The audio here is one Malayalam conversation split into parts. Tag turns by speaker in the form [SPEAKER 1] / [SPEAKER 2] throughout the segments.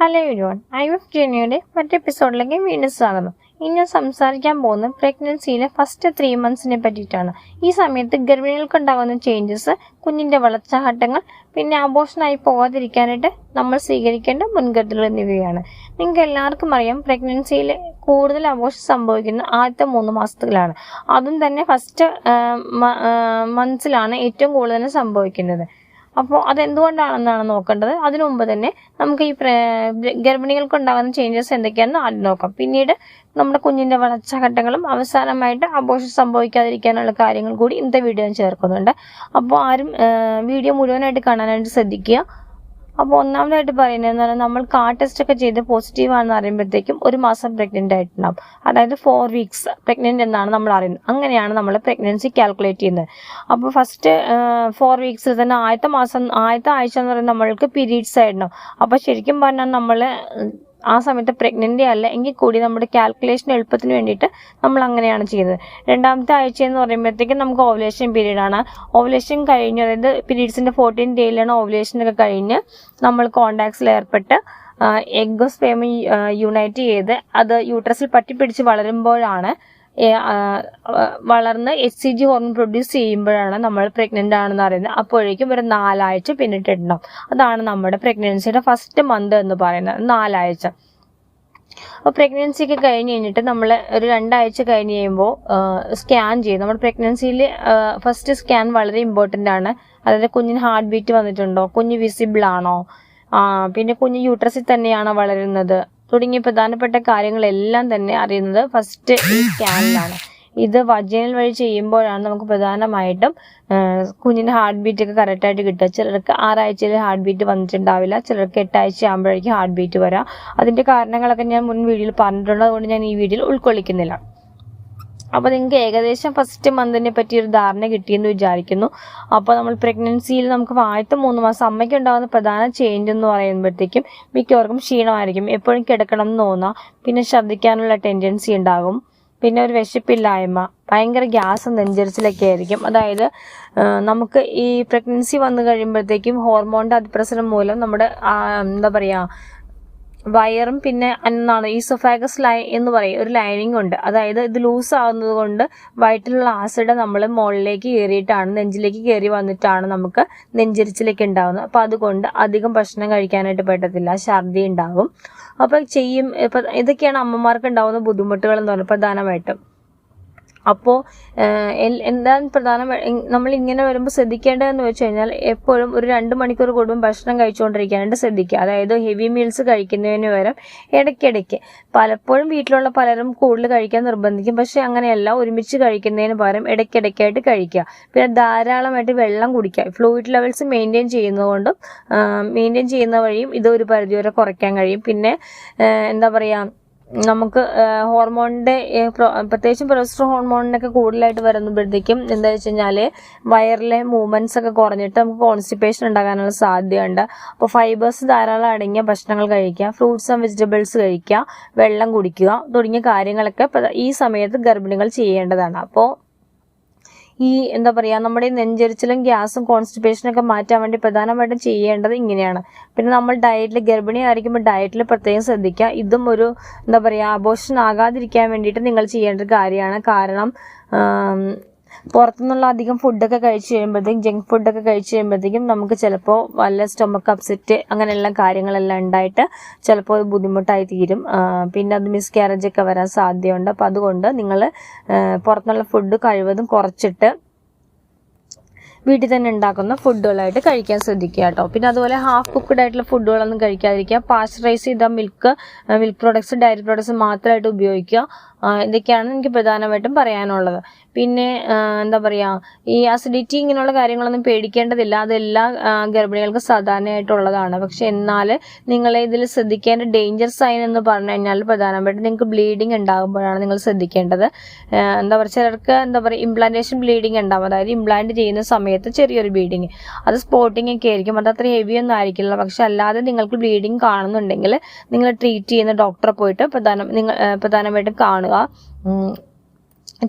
[SPEAKER 1] ഹലോ എവരിവൺ ഐ എഫ് ജെനിയുടെ മറ്റു എപ്പിസോഡിലേക്ക് വീണ്ടും സ്വാഗതം. ഇനി ഞാൻ സംസാരിക്കാൻ പോകുന്നത് പ്രഗ്നൻസിയിലെ ഫസ്റ്റ് ത്രീ മന്ത്സിനെ പറ്റിയിട്ടാണ്. ഈ സമയത്ത് ഗർഭിണികൾക്കുണ്ടാകുന്ന ചേഞ്ചസ് കുഞ്ഞിന്റെ വളർച്ചാഘട്ടങ്ങൾ പിന്നെ അബോഷനായി പോകാതിരിക്കാനായിട്ട് നമ്മൾ സ്വീകരിക്കേണ്ട മുൻകരുതലുകൾ എന്നിവയാണ്. നിങ്ങൾക്ക് എല്ലാവർക്കും അറിയാം പ്രഗ്നൻസിയിൽ കൂടുതൽ അബോഷൻ സംഭവിക്കുന്ന ആദ്യത്തെ മൂന്ന് മാസത്തിലാണ്. അതും തന്നെ ഫസ്റ്റ് മന്ത്സിലാണ് ഏറ്റവും കൂടുതൽ സംഭവിക്കുന്നത്. അപ്പോൾ അതെന്തുകൊണ്ടാണെന്നാണ് നോക്കേണ്ടത്? അതിനു മുമ്പ് തന്നെ നമുക്ക് ഈ ഗർഭിണികൾക്ക് ഉണ്ടാകുന്ന ചേഞ്ചസ് എന്തൊക്കെയാണെന്ന് ആദ്യം നോക്കാം. പിന്നീട് നമ്മുടെ കുഞ്ഞിന്റെ വളർച്ചാഘട്ടങ്ങളും അവസാനമായിട്ട് അബോഷം സംഭവിക്കാതിരിക്കാനുള്ള കാര്യങ്ങൾ കൂടി ഇന്നത്തെ വീഡിയോ ഞാൻ ചേർക്കുന്നുണ്ട്. അപ്പോൾ ആരും വീഡിയോ മുഴുവനായിട്ട് കാണാനായിട്ട് ശ്രദ്ധിക്കുക. അപ്പോൾ ഒന്നാമതായിട്ട് പറയുന്നത് നമ്മൾ കാർ ടെസ്റ്റ് ഒക്കെ ചെയ്ത് പോസിറ്റീവ് ആണെന്ന് അറിയുമ്പോഴത്തേക്കും ഒരു മാസം പ്രഗ്നന്റ് ആയിട്ടുണ്ടാവും. അതായത് ഫോർ വീക്സ് പ്രഗ്നന്റ് എന്നാണ് നമ്മൾ അറിയുന്നത്. അങ്ങനെയാണ് നമ്മൾ പ്രഗ്നൻസി കാൽക്കുലേറ്റ് ചെയ്യുന്നത്. അപ്പോൾ ഫസ്റ്റ് ഫോർ വീക്സ് തന്നെ ആദ്യത്തെ മാസം ആദ്യത്തെ ആഴ്ച എന്ന് പറയുന്നത് നമ്മൾക്ക് പീരീഡ്സ് ആയിരുന്നു അപ്പോൾ ശരിക്കും പറഞ്ഞാൽ നമ്മൾ ആ സമയത്ത് പ്രഗ്നന്റ് അല്ല എങ്കിൽ കൂടി നമ്മുടെ കാൽക്കുലേഷൻ എളുപ്പത്തിന് വേണ്ടിയിട്ട് നമ്മൾ അങ്ങനെയാണ് ചെയ്യുന്നത്. രണ്ടാമത്തെ ആഴ്ച എന്ന് പറയുമ്പോഴത്തേക്കും നമുക്ക് ഓവുലേഷൻ പീരീഡ് ആണ്. ഓവുലേഷൻ കഴിഞ്ഞ് അതായത് പീരീഡ്സിന്റെ ഫോർട്ടീൻ ഡേയിലാണ് ഓവുലേഷൻ ഒക്കെ കഴിഞ്ഞ് നമ്മൾ കോണ്ടാക്ട്സിൽ ഏർപ്പെട്ട് എഗ്ഗും സ്പേമും യുണൈറ്റ് ചെയ്ത് അത് യൂട്രസിൽ പറ്റിപ്പിടിച്ച് വളരുമ്പോഴാണ് വളർന്ന് H C G hormone produce ചെയ്യുമ്പോഴാണ് നമ്മൾ പ്രഗ്നന്റ് ആണെന്ന് അറിയുന്നത് അപ്പോഴേക്കും ഒരു നാലാഴ്ച പിന്നിട്ടുണ്ടാവും അതാണ് നമ്മുടെ പ്രഗ്നൻസിയുടെ ഫസ്റ്റ് മന്ത് എന്ന് പറയുന്നത്. നാലാഴ്ച. അപ്പോൾ പ്രഗ്നൻസി ഒക്കെ കഴിഞ്ഞ് കഴിഞ്ഞിട്ട് നമ്മൾ ഒരു രണ്ടാഴ്ച കഴിഞ്ഞ് കഴിയുമ്പോൾ സ്കാൻ ചെയ്യും. നമ്മുടെ പ്രഗ്നൻസിയിൽ ഫസ്റ്റ് സ്കാൻ വളരെ ഇമ്പോർട്ടന്റ് ആണ്. അതായത് കുഞ്ഞിന് ഹാർട്ട് ബീറ്റ് വന്നിട്ടുണ്ടോ? കുഞ്ഞ് വിസിബിൾ ആണോ? പിന്നെ കുഞ്ഞ് യൂട്രസിൽ തന്നെയാണോ വളരുന്നത്? തുടങ്ങിയ പ്രധാനപ്പെട്ട കാര്യങ്ങളെല്ലാം തന്നെ അറിയുന്നത് ഫസ്റ്റ് ഈ സ്കാനിലാണ് ഇത് വജനൽ വഴി ചെയ്യുമ്പോഴാണ് നമുക്ക് പ്രധാനമായിട്ടും കുഞ്ഞിന്റെ ഹാർട്ട് ബീറ്റ് ഒക്കെ കറക്റ്റായിട്ട് കിട്ടുക. ചിലർക്ക് ആറാഴ്ചയിൽ ഹാർട്ട് ബീറ്റ് വന്നിട്ടുണ്ടാവില്ല. ചിലർക്ക് എട്ടാഴ്ച ആകുമ്പോഴേക്കും ഹാർട്ട് ബീറ്റ് വരാം. അതിന്റെ കാരണങ്ങളൊക്കെ ഞാൻ മുൻ വീഡിയോയിൽ പറഞ്ഞിട്ടുണ്ട്. അതുകൊണ്ട് ഞാൻ ഈ വീഡിയോയിൽ ഉൾക്കൊള്ളിക്കുന്നില്ല. അപ്പോൾ നിങ്ങൾക്ക് ഏകദേശം ഫസ്റ്റ് മന്തിനെ പറ്റി ഒരു ധാരണ കിട്ടിയെന്ന് വിചാരിക്കുന്നു. അപ്പോൾ നമ്മൾ പ്രഗ്നൻസിയിൽ നമുക്ക് ആദ്യത്തെ മൂന്ന് മാസം അമ്മയ്ക്ക് ഉണ്ടാകുന്ന പ്രധാന ചേഞ്ച് എന്ന് പറയുമ്പോഴത്തേക്കും മിക്കവർക്കും ക്ഷീണമായിരിക്കും. എപ്പോഴും കിടക്കണം എന്ന് തോന്നാം. പിന്നെ ഛർദ്ദിക്കാനുള്ള ടെൻഡൻസി ഉണ്ടാകും. പിന്നെ ഒരു വിശപ്പില്ലായ്മ ഭയങ്കര ഗ്യാസ് നെഞ്ചരിച്ചിലൊക്കെ ആയിരിക്കും. അതായത് നമുക്ക് ഈ പ്രഗ്നൻസി വന്നു കഴിയുമ്പോഴത്തേക്കും ഹോർമോണിന്റെ അതിപ്രസരം മൂലം നമ്മുടെ എന്താ പറയുക വയറും പിന്നെ എന്നാണ് ഈസോഫാഗസ് ലൈ എന്ന് പറയും. ഒരു ലൈനിങ് ഉണ്ട്. അതായത് ഇത് ലൂസ് ആവുന്നത് കൊണ്ട് വയറ്റിലുള്ള ആസിഡ് നമ്മൾ മുകളിലേക്ക് കയറിയിട്ടാണ് നെഞ്ചിലേക്ക് കയറി വന്നിട്ടാണ് നമുക്ക് നെഞ്ചരിച്ചിലേക്ക് ഉണ്ടാവുന്നത്. അപ്പോൾ അതുകൊണ്ട് അധികം ഭക്ഷണം കഴിക്കാനായിട്ട് പറ്റത്തില്ല. ഛർദി ഉണ്ടാവും അപ്പോൾ ചെയ്യും. ഇപ്പം ഇതൊക്കെയാണ് അമ്മമാർക്ക് ഉണ്ടാവുന്ന ബുദ്ധിമുട്ടുകൾ എന്ന് പറഞ്ഞാൽ പ്രധാനമായിട്ടും. അപ്പോൾ എന്താണ് പ്രധാന? നമ്മൾ ഇങ്ങനെ വരുമ്പോൾ ശ്രദ്ധിക്കേണ്ടതെന്ന് വെച്ച് കഴിഞ്ഞാൽ എപ്പോഴും ഒരു രണ്ട് മണിക്കൂർ കൂടുമ്പോൾ ഭക്ഷണം കഴിച്ചുകൊണ്ടിരിക്കാനായിട്ട് ശ്രദ്ധിക്കുക. അതായത് ഹെവി മീൽസ് കഴിക്കുന്നതിന് പകരം ഇടയ്ക്കിടയ്ക്ക്. പലപ്പോഴും വീട്ടിലുള്ള പലരും കൂടുതൽ കഴിക്കാൻ നിർബന്ധിക്കും. പക്ഷേ അങ്ങനെയല്ല. ഒരുമിച്ച് കഴിക്കുന്നതിന് പകരം ഇടയ്ക്കിടയ്ക്കായിട്ട് കഴിക്കുക. പിന്നെ ധാരാളമായിട്ട് വെള്ളം കുടിക്കുക. ഫ്ലൂയിഡ് ലെവൽസ് മെയിന്റെയിൻ ചെയ്യുന്നതുകൊണ്ടും മെയിന്റെയിൻ ചെയ്യുന്ന വഴിയും ഇത് ഒരു പരിധിവരെ കുറയ്ക്കാൻ കഴിയും. പിന്നെ എന്താ പറയുക നമുക്ക് ഹോർമോണിന്റെ പ്രത്യേകിച്ചും പ്രൊസ്റ്റർ ഹോർമോണിനൊക്കെ കൂടുതലായിട്ട് വരുമ്പോഴത്തേക്കും എന്താ വെച്ച് കഴിഞ്ഞാൽ വയറിലെ മൂവ്മെന്റ്സ് ഒക്കെ കുറഞ്ഞിട്ട് നമുക്ക് കോൺസ്റ്റിപ്പേഷൻ ഉണ്ടാകാനുള്ള സാധ്യതയുണ്ട്. അപ്പോൾ ഫൈബേഴ്സ് ധാരാളം അടങ്ങിയ ഭക്ഷണങ്ങൾ കഴിക്കുക ഫ്രൂട്ട്സ് ആൻഡ് വെജിറ്റബിൾസ് കഴിക്കുക വെള്ളം കുടിക്കുക തുടങ്ങിയ കാര്യങ്ങളൊക്കെ ഈ സമയത്ത് ഗർഭിണികൾ ചെയ്യേണ്ടതാണ്. അപ്പോൾ ഈ എന്താ പറയുക നമ്മുടെ നെഞ്ചരിച്ചിലും ഗ്യാസും കോൺസ്റ്റിപ്പേഷനും ഒക്കെ മാറ്റാൻ വേണ്ടി പ്രധാനമായിട്ടും ചെയ്യേണ്ടത് ഇങ്ങനെയാണ്. പിന്നെ നമ്മൾ ഡയറ്റിൽ ഗർഭിണി ആയിരിക്കുമ്പോൾ ഡയറ്റിൽ പ്രത്യേകം ശ്രദ്ധിക്കുക. ഇതും ഒരു എന്താ പറയുക അബോഷൻ ആകാതിരിക്കാൻ വേണ്ടിയിട്ട് നിങ്ങൾ ചെയ്യേണ്ട കാര്യമാണ്. കാരണം പുറത്തുനിന്നുള്ള അധികം ഫുഡൊക്കെ കഴിച്ച് കഴിയുമ്പോഴത്തേക്കും ജങ്ക് ഫുഡൊക്കെ കഴിച്ച് കഴിയുമ്പോഴത്തേക്കും നമുക്ക് ചിലപ്പോൾ വല്ല സ്റ്റൊമക്ക് അപ്സെറ്റ് അങ്ങനെയുള്ള കാര്യങ്ങളെല്ലാം ഉണ്ടായിട്ട് ചിലപ്പോൾ അത് ബുദ്ധിമുട്ടായി തീരും. പിന്നെ അത് മിസ്കാരേജ് ഒക്കെ വരാൻ സാധ്യതയുണ്ട്. അപ്പോൾ അതുകൊണ്ട് നിങ്ങൾ പുറത്തുനിന്നുള്ള ഫുഡ് കഴിവതും കുറച്ചിട്ട് വീട്ടിൽ തന്നെ ഉണ്ടാക്കുന്ന ഫുഡുകളായിട്ട് കഴിക്കാൻ ശ്രദ്ധിക്കുക കേട്ടോ. പിന്നെ അതുപോലെ ഹാഫ് കുക്ക്ഡ് ആയിട്ടുള്ള ഫുഡുകളൊന്നും കഴിക്കാതിരിക്കുക. പാസ്ചറൈസ് ചെയ്ത milk milk products dairy products മാത്രമായിട്ട് ഉപയോഗിക്കുക. ഇതൊക്കെയാണ് എനിക്ക് പ്രധാനമായിട്ടും പറയാനുള്ളത്. പിന്നെ എന്താ പറയുക ഈ അസിഡിറ്റി ഇങ്ങനെയുള്ള കാര്യങ്ങളൊന്നും പേടിക്കേണ്ടതില്ല. അതെല്ലാ ഗർഭിണികൾക്കും സാധാരണയായിട്ടുള്ളതാണ്. പക്ഷെ എന്നാൽ നിങ്ങൾ ഇതിൽ ശ്രദ്ധിക്കേണ്ട ഡേഞ്ചർ സൈൻ എന്ന് പറഞ്ഞു കഴിഞ്ഞാൽ പ്രധാനമായിട്ടും നിങ്ങൾക്ക് ബ്ലീഡിങ് ഉണ്ടാകുമ്പോഴാണ് നിങ്ങൾ ശ്രദ്ധിക്കേണ്ടത്. എന്താ പറയുക ചിലർക്ക് എന്താ പറയുക ഇംപ്ലാന്റേഷൻ ബ്ലീഡിങ് ഉണ്ടാവും. അതായത് ഇംപ്ലാന്റ് ചെയ്യുന്ന സമയത്ത് ചെറിയൊരു ബ്ലീഡിങ് അത് സ്പോട്ടിംഗ് ഒക്കെ ആയിരിക്കും. അത് അത്ര ഹെവി ഒന്നും ആയിരിക്കില്ല. പക്ഷെ അല്ലാതെ നിങ്ങൾക്ക് ബ്ലീഡിങ് കാണുന്നുണ്ടെങ്കിൽ നിങ്ങൾ ട്രീറ്റ് ചെയ്യുന്ന ഡോക്ടറെ പോയിട്ട് പ്രധാന നിങ്ങൾ പ്രധാനമായിട്ടും കാണുക.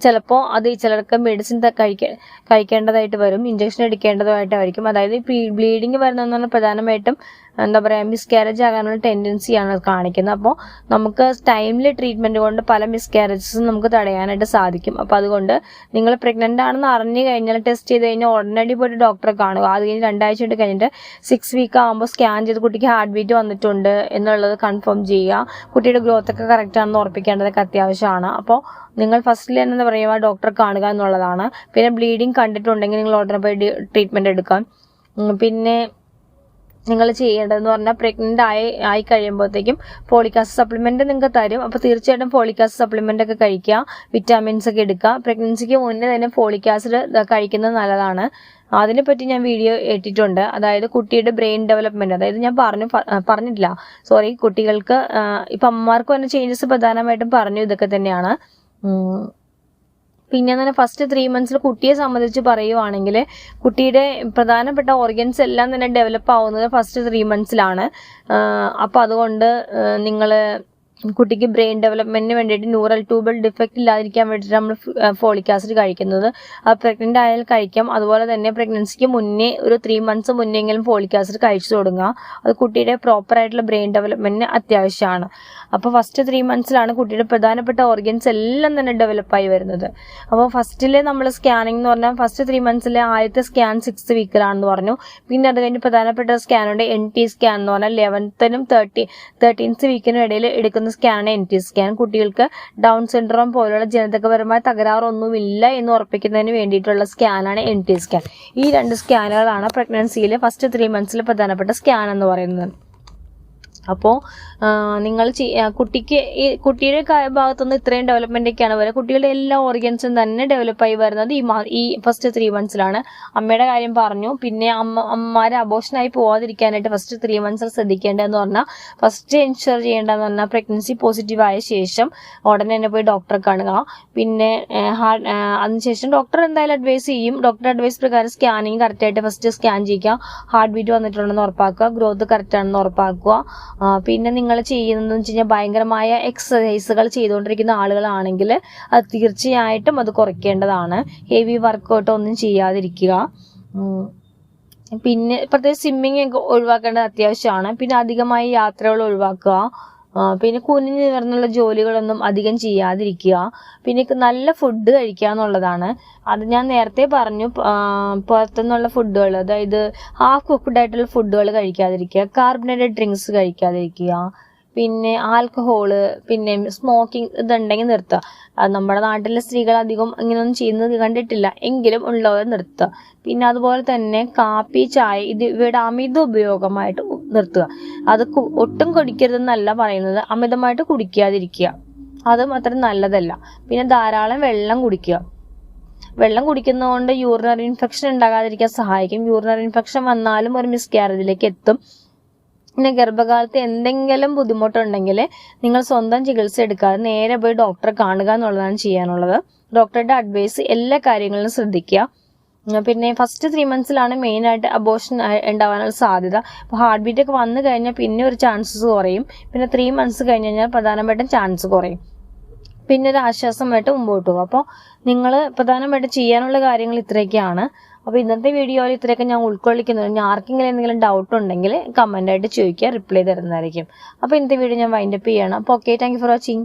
[SPEAKER 1] ചിലപ്പോൾ അത് ചിലർക്ക് മെഡിസിൻ കഴിക്ക കഴിക്കേണ്ടതായിട്ട് വരും. ഇഞ്ചക്ഷൻ എടുക്കേണ്ടതായിട്ടായിരിക്കും അതായത് ബ്ലീഡിങ് വരുന്നതെന്ന് പറഞ്ഞാൽ പ്രധാനമായിട്ടും എന്താ പറയുക മിസ്കാരേജ് ആകാനുള്ള ടെൻഡൻസിയാണ് കാണിക്കുന്നത്. അപ്പോൾ നമുക്ക് ടൈംലി ട്രീറ്റ്മെന്റ് കൊണ്ട് പല മിസ്കാരേജസും നമുക്ക് തടയാനായിട്ട് സാധിക്കും. അപ്പോൾ അതുകൊണ്ട് നിങ്ങൾ പ്രഗ്നന്റ് ആണെന്ന് അറിഞ്ഞു കഴിഞ്ഞാൽ ടെസ്റ്റ് ചെയ്ത് കഴിഞ്ഞാൽ ഉടനടി പോയിട്ട് ഡോക്ടറെ കാണുക. അത് കഴിഞ്ഞ് രണ്ടാഴ്ച ഇട്ട് കഴിഞ്ഞിട്ട് സിക്സ് വീക്ക് ആകുമ്പോൾ സ്കാൻ ചെയ്ത് കുട്ടിക്ക് ഹാർട്ട് ബീറ്റ് വന്നിട്ടുണ്ട് എന്നുള്ളത് കൺഫേം ചെയ്യുക. കുട്ടിയുടെ ഗ്രോത്ത് ഒക്കെ കറക്റ്റ് ആണെന്ന് ഉറപ്പിക്കേണ്ടതൊക്കെ അത്യാവശ്യമാണ്. അപ്പോൾ നിങ്ങൾ ഫസ്റ്റിൽ തന്നെ എന്താ പറയുക ഡോക്ടറെ കാണുക എന്നുള്ളതാണ്. പിന്നെ ബ്ലീഡിങ് കണ്ടിട്ടുണ്ടെങ്കിൽ നിങ്ങൾ ഉടനെ പോയി ട്രീറ്റ്മെന്റ് എടുക്കാം. പിന്നെ നിങ്ങൾ ചെയ്യേണ്ടതെന്ന് പറഞ്ഞാൽ പ്രഗ്നന്റ് ആയി ആയി കഴിയുമ്പോഴത്തേക്കും ഫോളിക് ആസിഡ് സപ്ലിമെന്റ് നിങ്ങൾക്ക് തരും. അപ്പോൾ തീർച്ചയായിട്ടും ഫോളിക് ആസിഡ് സപ്ലിമെന്റ് ഒക്കെ കഴിക്കുക വിറ്റാമിൻസ് ഒക്കെ എടുക്കുക. പ്രഗ്നൻസിക്ക് മുന്നേ തന്നെ ഫോളിക് ആസിഡ് കഴിക്കുന്നത് നല്ലതാണ്. അതിനെപ്പറ്റി ഞാൻ വീഡിയോ ഇട്ടിട്ടുണ്ട്. അതായത് കുട്ടിയുടെ ബ്രെയിൻ ഡെവലപ്മെന്റ് അതായത് ഞാൻ പറഞ്ഞു പറഞ്ഞിട്ടില്ല. സോറി കുട്ടികൾക്ക് ഇപ്പം അമ്മമാർക്ക് വന്ന ചേഞ്ചസ് പ്രധാനമായിട്ടും പറഞ്ഞു ഇതൊക്കെ തന്നെയാണ്. പിന്നെ തന്നെ ഫസ്റ്റ് ത്രീ മന്ത്സിൽ കുട്ടിയെ സംബന്ധിച്ച് പറയുവാണെങ്കിൽ കുട്ടിയുടെ പ്രധാനപ്പെട്ട ഓർഗൻസ് എല്ലാം തന്നെ ഡെവലപ്പ് ആവുന്നത് ഫസ്റ്റ് ത്രീ മന്ത്സിലാണ് അപ്പോൾ അതുകൊണ്ട് നിങ്ങൾ കുട്ടിക്ക് ബ്രെയിൻ ഡെവലപ്മെന്റിന് വേണ്ടിയിട്ട് ന്യൂറൽ ട്യൂബൽ ഡിഫക്റ്റ് ഇല്ലാതിരിക്കാൻ വേണ്ടിയിട്ട് നമ്മൾ ഫോളിക് ആസിഡ് കഴിക്കുന്നത്. അത് പ്രഗ്നന്റ് ആയാൽ കഴിക്കാം. അതുപോലെ തന്നെ പ്രഗ്നൻസിക്ക് മുന്നേ ഒരു ത്രീ മന്ത്സ് മുന്നെങ്കിലും ഫോളിക് ആസിഡ് കഴിച്ചു തുടങ്ങുക. അത് കുട്ടിയുടെ പ്രോപ്പർ ആയിട്ടുള്ള ബ്രെയിൻ ഡെവലപ്മെന്റിന് അത്യാവശ്യമാണ്. അപ്പോൾ ഫസ്റ്റ് ത്രീ മന്ത്സിലാണ് കുട്ടിയുടെ പ്രധാനപ്പെട്ട ഓർഗൻസ് എല്ലാം തന്നെ ഡെവലപ്പായി വരുന്നത്. അപ്പോൾ ഫസ്റ്റിൽ നമ്മൾ സ്കാനിംഗ് എന്ന് പറഞ്ഞാൽ ഫസ്റ്റ് ത്രീ മന്ത്സിലെ ആദ്യത്തെ സ്കാൻ സിക്സ് വീക്കിലാണെന്ന് പറഞ്ഞു. പിന്നെ അത് കഴിഞ്ഞ് പ്രധാനപ്പെട്ട സ്കാനുണ്ട് എൻ ടി സ്കാൻ എന്ന് പറഞ്ഞാൽ ലെവൻത്തിനും തേർട്ടി തേർട്ടീൻത്ത് വീക്കിനും ഇടയിൽ എടുക്കുന്ന സ്കാനാണ് എൻ ടി സ്കാൻ കുട്ടികൾക്ക് ഡൗൺ സിൻഡ്രോം പോലുള്ള ജനിതകപരമായ തകരാറൊന്നുമില്ല എന്ന് ഉറപ്പിക്കുന്നതിന് വേണ്ടിയിട്ടുള്ള സ്കാനാണ് എൻ ടി സ്കാൻ ഈ രണ്ട് സ്കാനുകളാണ് പ്രഗ്നൻസിയിലെ ഫസ്റ്റ് ത്രീ മന്ത്സിലെ പ്രധാനപ്പെട്ട സ്കാൻ എന്ന് പറയുന്നത്. അപ്പോൾ നിങ്ങൾ കുട്ടിക്ക് ഈ കുട്ടിയുടെ ഭാഗത്തുനിന്ന് ഇത്രയും ഡെവലപ്മെന്റ് ഒക്കെയാണ് വരുന്നത് കുട്ടികളുടെ എല്ലാ ഓർഗൻസും തന്നെ ഡെവലപ്പായി വരുന്നത് ഈ ഈ ഫസ്റ്റ് ത്രീ മന്ത്സിലാണ് അമ്മയുടെ കാര്യം പറഞ്ഞു. പിന്നെ അമ്മ അമ്മമാരെ അബോഷനായി പോവാതിരിക്കാനായിട്ട് ഫസ്റ്റ് ത്രീ മന്ത്സിൽ ശ്രദ്ധിക്കേണ്ടതെന്ന് പറഞ്ഞാൽ ഫസ്റ്റ് എൻഷുർ ചെയ്യേണ്ടതെന്ന് പറഞ്ഞാൽ പ്രഗ്നൻസി പോസിറ്റീവ് ആയ ശേഷം ഉടനെ തന്നെ പോയി ഡോക്ടറെ കാണുക. പിന്നെ അതിനുശേഷം ഡോക്ടർ എന്തായാലും അഡ്വൈസ് ചെയ്യും. ഡോക്ടർ അഡ്വൈസ് പ്രകാരം സ്കാനിങ് കറക്റ്റായിട്ട് ഫസ്റ്റ് സ്കാൻ ചെയ്യിക്കുക. ഹാർട്ട് ബീറ്റ് വന്നിട്ടുണ്ടെന്ന് ഉറപ്പാക്കുക. ഗ്രോത്ത് കറക്റ്റ് ആണെന്ന് ഉറപ്പാക്കുക. പിന്നെ നിങ്ങൾ ചെയ്യുന്നതെന്ന് വെച്ച് കഴിഞ്ഞാൽ ഭയങ്കരമായ എക്സസൈസുകൾ ചെയ്തുകൊണ്ടിരിക്കുന്ന ആളുകളാണെങ്കിൽ അത് തീർച്ചയായിട്ടും അത് കുറയ്ക്കേണ്ടതാണ്. ഹെവി വർക്കൗട്ട് ഒന്നും ചെയ്യാതിരിക്കുക. പിന്നെ പ്രത്യേകിച്ച് സ്വിമ്മിങ് ഒക്കെ ഒഴിവാക്കേണ്ടത് അത്യാവശ്യമാണ്. പിന്നെ അധികമായി യാത്രകൾ ഒഴിവാക്കുക. പിന്നെ കുനിഞ്ഞു നിവർന്നുള്ള ജോലികളൊന്നും അധികം ചെയ്യാതിരിക്കുക. പിന്നെ നല്ല ഫുഡ് കഴിക്കുക എന്നുള്ളതാണ്. അത് ഞാൻ നേരത്തെ പറഞ്ഞു പുറത്തുനിന്നുള്ള ഫുഡുകൾ അതായത് ഹാഫ് കുക്ക്ഡ് ആയിട്ടുള്ള ഫുഡുകൾ കഴിക്കാതിരിക്കുക കാർബണേറ്റഡ് ഡ്രിങ്ക്സ് കഴിക്കാതിരിക്കുക. പിന്നെ ആൽക്കഹോൾ പിന്നെ സ്മോക്കിംഗ് ഇതുണ്ടെങ്കിൽ നിർത്തുക. നമ്മുടെ നാട്ടിലെ സ്ത്രീകൾ അധികം ഇങ്ങനെയൊന്നും ചെയ്യുന്നത് കണ്ടിട്ടില്ല. എങ്കിലും ഉള്ളവർ നിർത്തുക. പിന്നെ അതുപോലെ തന്നെ കാപ്പി ചായ ഇത് ഇവയുടെ അമിത ഉപയോഗമായിട്ട് നിർത്തുക. അത് ഒട്ടും കുടിക്കരുതെന്നല്ല പറയുന്നത്. അമിതമായിട്ട് കുടിക്കാതിരിക്കുക. അതും അത്ര നല്ലതല്ല. പിന്നെ ധാരാളം വെള്ളം കുടിക്കുക. വെള്ളം കുടിക്കുന്നതുകൊണ്ട് യൂറിനറി ഇൻഫെക്ഷൻ ഉണ്ടാകാതിരിക്കാൻ സഹായിക്കും. യൂറിനറി ഇൻഫെക്ഷൻ വന്നാലും ഒരു മിസ്കാരേജിലേക്ക് എത്തും. പിന്നെ ഗർഭകാലത്ത് എന്തെങ്കിലും ബുദ്ധിമുട്ടുണ്ടെങ്കിൽ നിങ്ങൾ സ്വന്തം ചികിത്സ എടുക്കാതെ നേരെ പോയി ഡോക്ടറെ കാണുക എന്നുള്ളതാണ് ചെയ്യാനുള്ളത്. ഡോക്ടറുടെ അഡ്വൈസ് എല്ലാ കാര്യങ്ങളിലും ശ്രദ്ധിക്കുക. പിന്നെ ഫസ്റ്റ് ത്രീ മന്ത്സിലാണ് മെയിൻ ആയിട്ട് അബോഷൻ ഉണ്ടാവാനുള്ള സാധ്യത. അപ്പോൾ ഹാർട്ട് ബീറ്റ് ഒക്കെ വന്നു കഴിഞ്ഞാൽ പിന്നെ ഒരു ചാൻസസ് കുറയും. പിന്നെ ത്രീ മന്ത്സ് കഴിഞ്ഞ് കഴിഞ്ഞാൽ പ്രധാനമായിട്ടും ചാൻസ് കുറയും. പിന്നെ ഒരു ആശ്വാസമായിട്ട് മുമ്പോട്ട് പോകും. അപ്പോൾ നിങ്ങൾ പ്രധാനമായിട്ട് ചെയ്യാനുള്ള കാര്യങ്ങൾ ഇത്രയൊക്കെയാണ്. അപ്പോൾ ഇന്നത്തെ വീഡിയോയിൽ ഇത്രയൊക്കെ ഞാൻ ഉൾക്കൊള്ളിക്കുന്നുണ്ട് ഞാൻ ആർക്കെങ്കിലും എന്തെങ്കിലും ഡൗട്ട് ഉണ്ടെങ്കിൽ കമന്റായിട്ട് ചോദിക്കുക റിപ്ലൈ തരുന്നതായിരിക്കും. അപ്പോൾ ഇന്നത്തെ വീഡിയോ ഞാൻ വൈൻഡപ്പ് ചെയ്യണം. അപ്പോൾ ഓക്കെ താങ്ക് ഫോർ വാച്ചിങ്